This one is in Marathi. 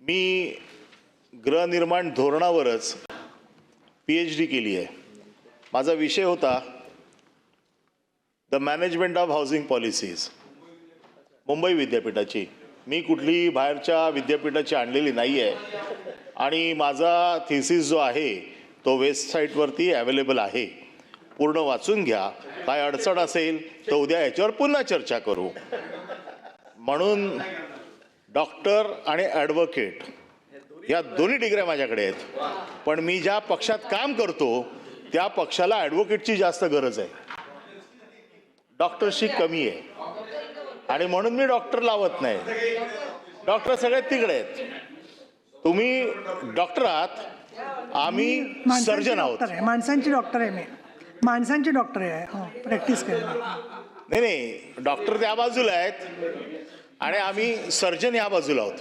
मी गृहनिर्माण धोरणावरच पी एच डी केली आहे. माझा विषय होता the management of housing policies Mumbai विद्यापीठाची. मी कुठली बाहेरच्या विद्यापीठाची आणलेली नाही आहे आणि माझा थिसिस जो आहे तो वेबसाईटवरती अवेलेबल आहे. पूर्ण वाचून घ्या. काय अडचण असेल तर उद्या याच्यावर पुन्हा चर्चा करू. म्हणून डॉक्टर आणि ॲडव्होकेट या दोन्ही डिग्र्या माझ्याकडे आहेत. पण मी ज्या पक्षात काम करतो त्या पक्षाला ॲडव्होकेटची जास्त गरज आहे. डॉक्टरशी कमी आहे. आणि म्हणून मी डॉक्टर लावत नाही. डॉक्टर सगळ्यात तिकडे आहेत. तुम्ही डॉक्टर आहात. आम्ही सर्जन आहोत. माणसांची डॉक्टर आहे मी. माणसांची डॉक्टर आहे. हो प्रॅक्टिस करायला नाही नाही. डॉक्टर त्या बाजूला आहेत आणि आम्ही सर्जन या बाजूला आहोत.